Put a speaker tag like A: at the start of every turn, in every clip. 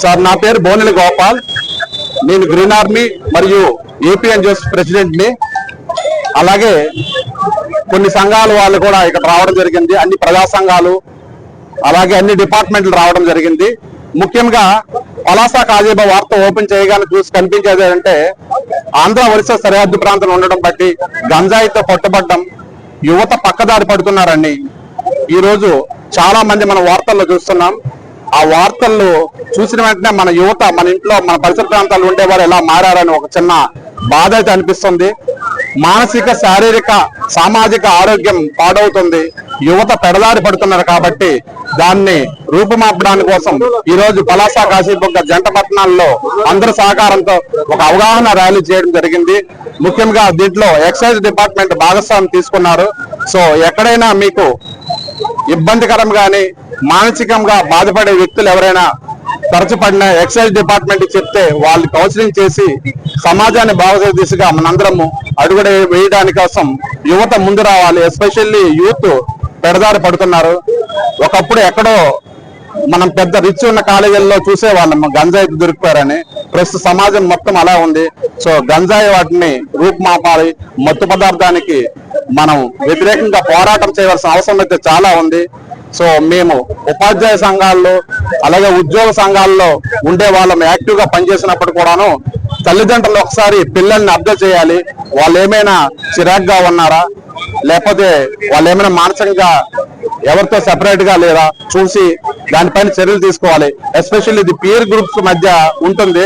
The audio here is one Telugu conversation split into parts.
A: సార్ నా పేరు బోనెల గోపాల్. నేను గ్రీన్ ఆర్మీ మరియు ఏపీఎన్జిఎస్ ప్రెసిడెంట్ ప్రెసిడెంట్ని. అలాగే కొన్ని సంఘాల వాళ్ళు కూడా ఇక్కడ రావడం జరిగింది. అన్ని ప్రజా సంఘాలు అలాగే అన్ని డిపార్ట్మెంట్లు రావడం జరిగింది. ముఖ్యంగా పలాస కాజీబా వార్త ఓపెన్ చేయగానే చూసి కనిపించేది ఏంటంటే ఆంధ్ర ఒరిస్సా సరిహద్దు ప్రాంతం ఉండడం బట్టి గంజాయితో పట్టుబడ్డం యువత పక్కదారి పడుతున్నారని ఈ రోజు చాలా మంది మనం వార్తల్లో చూస్తున్నాం. ఆ వార్తల్లో చూసిన వెంటనే మన యువత మన ఇంట్లో మన పరిసర ప్రాంతాల్లో ఉండేవారు ఎలా మారారని ఒక చిన్న బాధ అయితే అనిపిస్తుంది. మానసిక శారీరక సామాజిక ఆరోగ్యం పాడవుతుంది. యువత పెడదారి పడుతున్నారు కాబట్టి దాన్ని రూపుమాపడానికి కోసం ఈ రోజు పలాస కాశీబొగ్గ జంట పట్టణాల్లో అందరి సహకారంతో ఒక అవగాహన ర్యాలీ చేయడం జరిగింది. ముఖ్యంగా దీంట్లో ఎక్సైజ్ డిపార్ట్మెంట్ భాగస్వామ్యం తీసుకున్నారు. సో ఎక్కడైనా మీకు ఇబ్బందికరం కానీ మానసికంగా బాధపడే వ్యక్తులు ఎవరైనా తరచుపడిన ఎక్సైజ్ డిపార్ట్మెంట్ చెప్తే వాళ్ళు కౌన్సిలింగ్ చేసి సమాజాన్ని బాగు దిశగా మనందరము అడుగుడ వేయడాని కోసం యువత ముందు రావాలి. ఎస్పెషల్లీ యూత్ పెడదారి పడుతున్నారు. ఒకప్పుడు ఎక్కడో మనం పెద్ద రిచ్ ఉన్న కాలేజీల్లో చూసేవాళ్ళం. గంజాయి దొరికిపోయారని. ప్రస్తుత సమాజం మొత్తం అలా ఉంది. సో గంజాయి వాటిని రూపుమాపాలి. మత్తు పదార్థానికి మనం వ్యతిరేకంగా పోరాటం చేయవలసిన అవసరం అయితే చాలా ఉంది. సో మేము ఉపాధ్యాయ సంఘాల్లో అలాగే ఉద్యోగ సంఘాల్లో ఉండే వాళ్ళం యాక్టివ్గా పనిచేసినప్పుడు కూడాను తల్లిదండ్రులు ఒకసారి పిల్లల్ని అర్థం చేయాలి. వాళ్ళు ఏమైనా చిరాగ్గా ఉన్నారా? లేకపోతే వాళ్ళు ఏమైనా మానసికంగా ఎవరితో సెపరేట్గా లేదా? చూసి దానిపైన చర్యలు తీసుకోవాలి. ఎస్పెషల్లీ ఇది పియర్ గ్రూప్స్ మధ్య ఉంటుంది.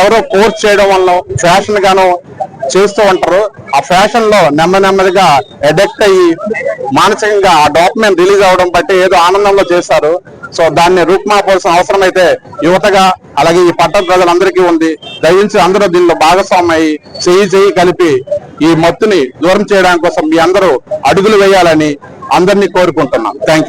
A: ఎవరో కోర్స్ చేయడం వల్ల ఫ్యాషన్ గాను చేస్తూ ఉంటారు. ఆ ఫ్యాషన్లో నెమ్మది నెమ్మదిగా ఎడెక్ట్ అయ్యి మానసికంగా ఆ డాక్యుమెంట్ రిలీజ్ అవడం బట్టి ఏదో ఆనందంలో చేశారు. సో దాన్ని రూపుమాపాల్సిన అవసరం అయితే యువతగా అలాగే ఈ పట్టణ ప్రజలందరికీ ఉంది. దయించి అందరూ దీనిలో భాగస్వామి అయ్యి చెయ్యి చెయ్యి కలిపి ఈ మత్తుని దూరం చేయడానికి కోసం మీ అందరూ అడుగులు వేయాలని అందరినీ కోరుకుంటున్నాం. Thank you